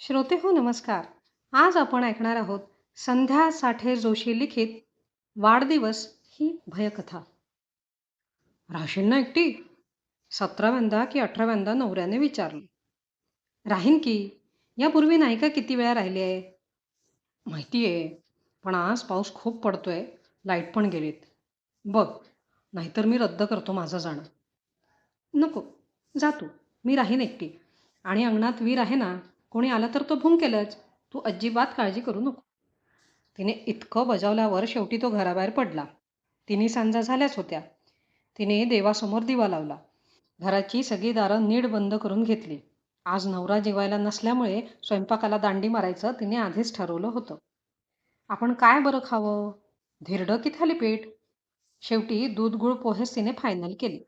श्रोते हो नमस्कार. आज आपण ऐकणार आहोत संध्या साठे जोशी लिखित वाढदिवस ही भयकथा. राहशील ना एकटी सतराव्यांदा की अठराव्यांदा नवऱ्याने विचारले. राहीन की यापूर्वी नाही का किती वेळा राहिली आहे? माहिती आहे पण आज पाऊस खूप पडतोय लाइट पण गेलीत. बघ नाहीतर मी रद्द करतो माझं जाणं. नको जा तू मी राहीन एकटी. आणि अंगणात वीर आहे ना कोणी आलं तर तो भुंकेलच तू अजिबात काळजी करू नको. तिने इतकं बजावल्यावर शेवटी तो घराबाहेर पडला. तिन्ही सांजा झाल्याच होत्या. तिने देवासमोर दिवा लावला. घराची सगळी दारं नीट बंद करून घेतली. आज नवरा जेवायला नसल्यामुळे स्वयंपाकाला दांडी मारायचं तिने आधीच ठरवलं होतं. आपण काय बरं खावं? धिरडं की थालीपीठ शेवटी दूध गुळ पोहेच तिने फायनल केले.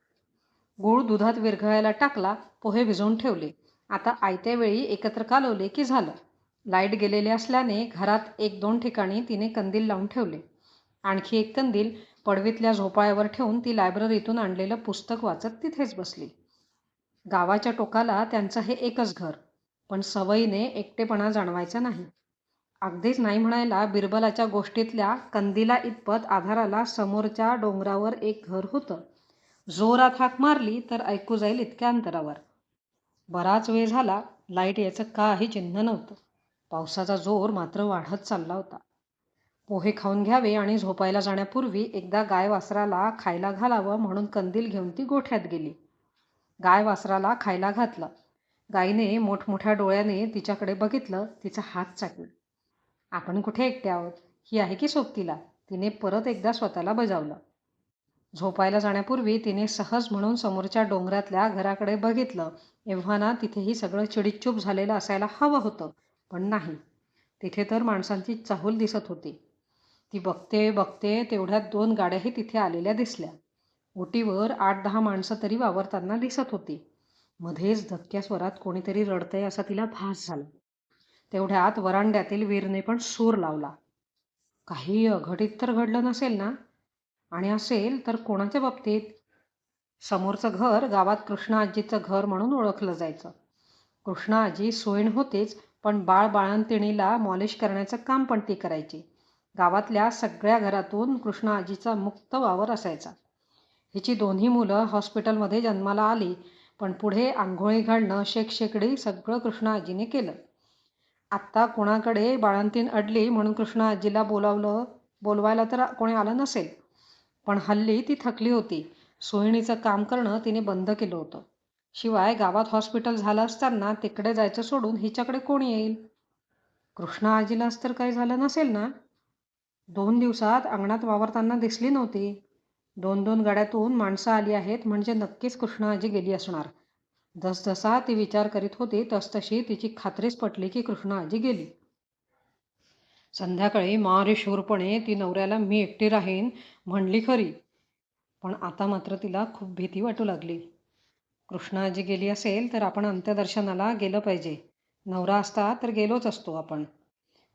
गूळ दुधात विरघळायला टाकला पोहे भिजवून ठेवले. आता आयत्या वेळी एकत्र कालवले की झालं. लाइट गेलेले असल्याने घरात एक दोन ठिकाणी तिने कंदील लावून ठेवले. आणखी एक कंदील पडवीतल्या झोपाळ्यावर ठेवून ती लायब्ररीतून आणलेलं पुस्तक वाचत तिथेच बसली. गावाच्या टोकाला त्यांचं हे एकच घर पण सवयीने एकटेपणा जाणवायचा नाही. अगदीच नाही म्हणायला बिरबलाच्या गोष्टीतल्या कंदीला इतपत आधाराला समोरच्या डोंगरावर एक घर होतं. जोरात हाक मारली तर ऐकू जाईल इतक्या अंतरावर. बराच वेळ झाला लाइट याचं काही चिन्ह नव्हतं. पावसाचा जोर मात्र वाढत चालला होता. पोहे खाऊन घ्यावे आणि झोपायला जाण्यापूर्वी एकदा गाय वासराला खायला घालावं म्हणून कंदील घेऊन ती गोठ्यात गेली. गाय वासराला खायला घातलं. गायीने मोठमोठ्या डोळ्याने तिच्याकडे बघितलं तिचा हात चाकला आपण कुठे एकटे आहोत? ही आहे की सोबतीला? तिने परत एकदा स्वतःला बजावलं. झोपायला जाण्यापूर्वी तिने सहज म्हणून समोरच्या डोंगरातल्या घराकडे बघितलं. एव्हा ना तिथेही सगळं चिडीचूप झालेलं असायला हवं होतं पण नाही. तिथे तर माणसांची चाहूल दिसत होती. ती बघते बघते तेवढ्यात दोन गाड्याही तिथे आलेल्या दिसल्या. ओटीवर आठ दहा माणसं तरी वावरताना दिसत होती. मध्येच धक्क्या स्वरात कोणीतरी रडतंय असा तिला भास झाला. तेवढ्यात वरांड्यातील वीरने पण सूर लावला. काही अघटित तर घडलं नसेल ना? आणि असेल तर कोणाच्या बाबतीत? समोरचं घर गावात कृष्णा आजीचं घर म्हणून ओळखलं जायचं. कृष्णा आजी सोयीण होतीच पण बाळ बाळंतिणीला मॉलिश करण्याचं काम पण ती करायची. गावातल्या सगळ्या घरातून कृष्णा आजीचा मुक्त वावर असायचा. हिची दोन्ही मुलं हॉस्पिटलमध्ये जन्माला आली पण पुढे आंघोळी घालणं शेक शेकडी सगळं कृष्णा आजीने केलं. आत्ता कोणाकडे बाळंतीण अडली म्हणून कृष्णा आजीला बोलावलं बोलवायला तर कोणी आलं नसेल. पण हल्ली ती थकली होती. सोयीणीचं काम करणं तिने बंद केलं होतं. शिवाय गावात हॉस्पिटल झालं असताना तिकडे जायचं सोडून हिच्याकडे कोण येईल? कृष्णा आजीलाच तर काही झालं नसेल ना? दोन दिवसात अंगणात वावरताना दिसली नव्हती. दोन दोन गाड्यातून माणसं आली आहेत म्हणजे नक्कीच कृष्णा आजी गेली असणार. जसजसा ती विचार करीत होती तसतशी तिची खात्रीच पटली की कृष्णा आजी गेली. संध्याकाळी मारी शूरपणे ती नवऱ्याला मी एकटी राहीन म्हणली खरी. पण आता मात्र तिला खूप भीती वाटू लागली. कृष्णाजी गेली असेल तर आपण अंत्यदर्शनाला गेलं पाहिजे. नवरा असता तर गेलोच असतो आपण.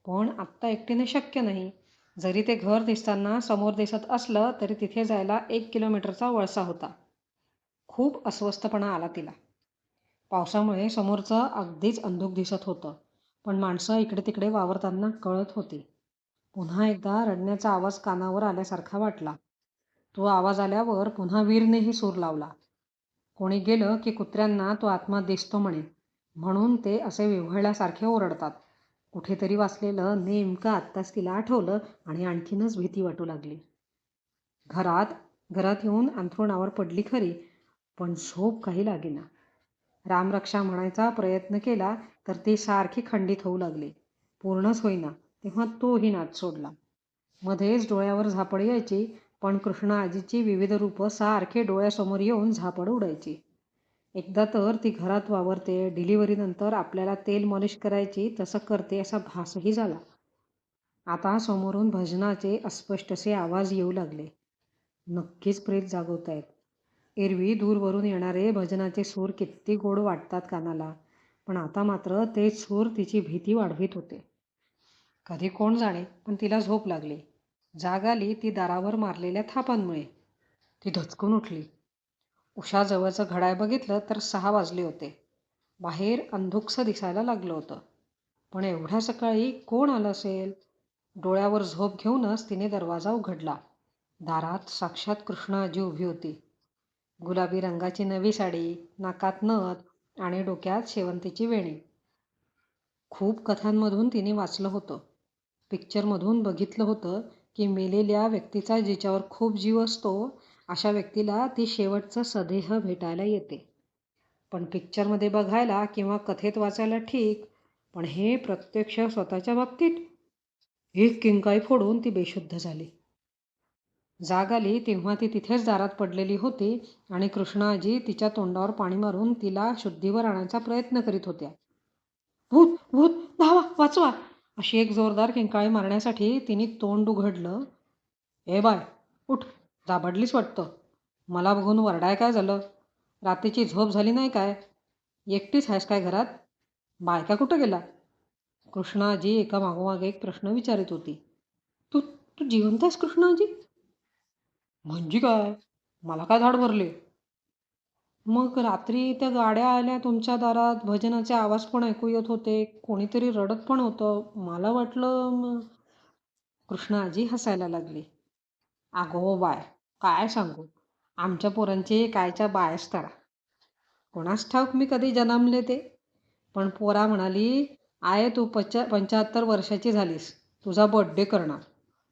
पण आत्ता एकटीने शक्य नाही. जरी ते घर दिसताना समोर दिसत असलं तरी तिथे जायला एक किलोमीटरचा वळसा होता. खूप अस्वस्थपणा आला तिला. पावसामुळे समोरचं अगदीच अंधुक दिसत होतं. पण माणसं इकडे तिकडे वावरताना कळत होती. पुन्हा एकदा रडण्याचा आवाज कानावर आल्यासारखा वाटला. तो आवाज आल्यावर पुन्हा वीरनेही सूर लावला. कोणी गेलं की कुत्र्यांना तो आत्मा दिसतो म्हणे. म्हणून ते असे विव्हळल्यासारखे ओरडतात. कुठेतरी वाचलेलं नेमकं आत्ताच तिला आठवलं आणि आणखीनच भीती वाटू लागली. घरात घरात येऊन अंथरुणावर पडली खरी पण झोप काही लागेना रामरक्षा म्हणायचा प्रयत्न केला तर ती सारखी खंडित होऊ लागली. पूर्णच होईना तेव्हा तोही नाच सोडला. मध्येच डोळ्यावर झापड यायची पण कृष्णा आजीची विविध रूपं सारखे डोळ्यासमोर येऊन झापड उडायची. एकदा तर ती घरात वावरते डिलिव्हरीनंतर आपल्याला तेल मॉलिश करायची तसं करते असा भासही झाला. आता समोरून भजनाचे अस्पष्टसे आवाज येऊ लागले. नक्कीच प्रेत जागवत आहेत एरवी दूरवरून येणारे भजनाचे सूर किती गोड वाटतात कानाला. पण आता मात्र ते सूर तिची भीती वाढवीत होते. कधी कोण जाणे पण तिला झोप लागली. जाग आली ती दारावर मारलेल्या थापांमुळे. ती धचकून उठली. उषाजवळचं घडाय बघितलं तर सहा वाजले होते. बाहेर अंधुकसं दिसायला लागलं होतं. पण एवढ्या सकाळी कोण आलं असेल? डोळ्यावर झोप घेऊनच तिने दरवाजा उघडला. दारात साक्षात कृष्णाजी उभी होती. गुलाबी रंगाची नवी साडी नाकात नथ आणि डोक्यात शेवंतीची वेणी. खूप कथांमधून तिने वाचलं होतं. पिक्चरमधून बघितलं होतं की मेलेल्या व्यक्तीचा जिच्यावर खूप जीव असतो अशा व्यक्तीला ती शेवटचं सदेह भेटायला येते. पण पिक्चरमध्ये बघायला किंवा कथेत वाचायला ठीक पण हे प्रत्यक्ष स्वतःच्या बाबतीत. एक किंकाई फोडून ती बेशुद्ध झाली. जाग आली तेव्हा ती तिथेच दारात पडलेली होती आणि कृष्णाजी तिच्या तोंडावर पाणी मारून तिला शुद्धीवर आणण्याचा प्रयत्न करीत होत्या. भूत भूत धावा वाचवा अशी एक जोरदार किंकाळी मारण्यासाठी तिने तोंड उघडलं. ए बाय उठ दाबडलीच वाटतं. मला बघून वरडाय काय झालं? रात्रीची झोप झाली नाही काय? एकटीच आहेस काय घरात? बायका कुठं गेला कृष्णाजी एका मागोमाग एक प्रश्न विचारित होती. तू तू जिवंत आहेस कृष्णाजी? म्हणजे काय? मला काय धाड भरले? मग रात्री त्या गाड्या आल्या तुमच्या दारात भजनाचे आवाज पण ऐकू येत होते कोणीतरी रडत पण होतं. मला वाटलं कृष्णाजी हसायला लागली. अगो बाय काय सांगू? आमच्या पोरांचे कायच्या बायस तारा. कोणास ठाऊक मी कधी जन्मले ते? पण पोरा म्हणाली आय तू पच पंच्याहत्तर वर्षाची झालीस. तुझा बड्डे करणार.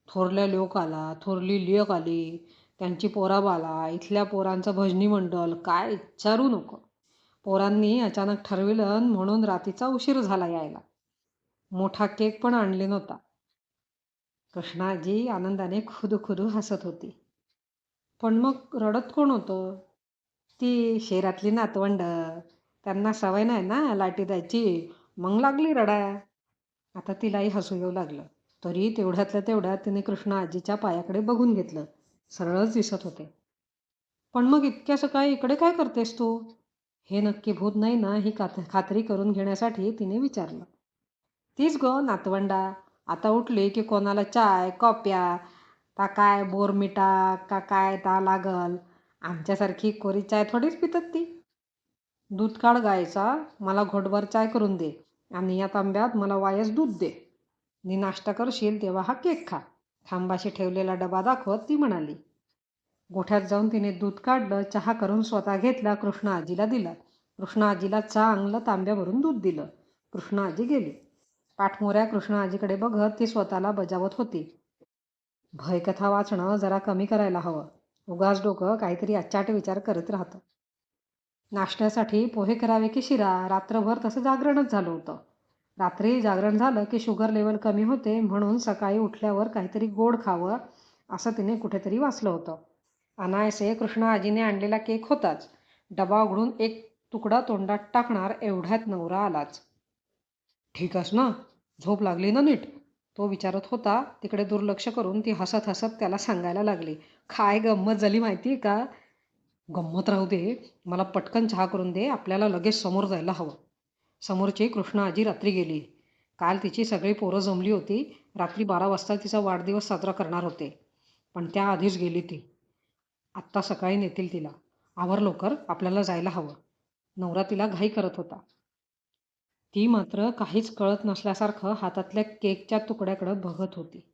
थोरल्या लोक आला थोरली लेक आली. त्यांची पोराबाला इथल्या पोरांचं भजनी मंडळ काय विचारू नको. पोरांनी अचानक ठरविलं म्हणून रात्रीचा उशीर झाला यायला. मोठा केक पण आणले नव्हता. कृष्णाजी आनंदाने खुदखुदू खुदू हसत होती. पण मग रडत कोण होतं? ती शेरातली नातवंड त्यांना सवय नाही ना लाटी द्यायची मग लागली रडाया आता तिलाही हसू येऊ लागलं. तरी तेवढ्यातल्या तेवढ्यात तिने कृष्ण आजीच्या पायाकडे बघून घेतलं. सरळच दिसत होते. पण मग इतक्या सकाळी इकडे काय करतेस तू? हे नक्की भूत नाही ना ही कात खात्री करून घेण्यासाठी तिने विचारलं. तीच ग नातवंडा आता उठली की कोणाला चाय कॉप्या ता काय बोरमिटा का काय ता लागल? आमच्यासारखी कोरी चाय थोडीच पितात ती. दूध काढ गायचा मला घोटभर चाय करून दे आणि या तांब्यात मला वायस दूध दे. नी नाश्ता करशील तेव्हा हा केक खा. खांबाशी ठेवलेला डबा दाखवत ती म्हणाली गोठ्यात जाऊन तिने दूध काढलं चहा करून स्वतः घेतला कृष्ण आजीला दिला. कृष्ण आजीला चांगलं तांब्या भरून दूध दिलं. कृष्ण आजी गेली. पाठमोऱ्या कृष्ण आजीकडे बघत ती स्वतःला बजावत होती. भयकथा वाचणं जरा कमी करायला हवं. उगाच डोकं काहीतरी अचाट विचार करत राहतं. नाश्त्यासाठी पोहे करावे की शिरा? रात्रभर तसं जागरणच झालं होतं. रात्री जागरण झालं की शुगर लेवल कमी होते म्हणून सकाळी उठल्यावर काहीतरी गोड खावं असं तिने कुठेतरी वाचलं होतं. अनायसे कृष्ण आजीने आणलेला केक होताच. डबा उघडून एक तुकडा तोंडात टाकणार एवढ्यात नवरा आलाच. ठीक ना? झोप लागली ना नीट? तो विचारत होता. तिकडे दुर्लक्ष करून ती हसत हसत त्याला सांगायला लागली. काय गंमत झाली माहिती का? गंमत राहू दे. मला पटकन चहा करून दे. आपल्याला लगेच समोर जायला हवं. समोरची कृष्ण आजी रात्री गेली. काल तिची सगळी पोरं जमली होती. रात्री बारा वाजता तिचा वाढदिवस साजरा करणार होते. पण त्या आधीच गेली ती. आत्ता सकाळी नेतील तिला. आवर लवकर आपल्याला जायला हवं. नवरा तिला घाई करत होता. ती मात्र काहीच कळत नसल्यासारखं हातातल्या केकच्या तुकड्याकडं बघत होती.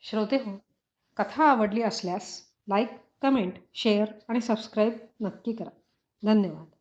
श्रोते हो कथा आवडली असल्यास लाईक कमेंट शेअर आणि सबस्क्राईब नक्की करा. धन्यवाद.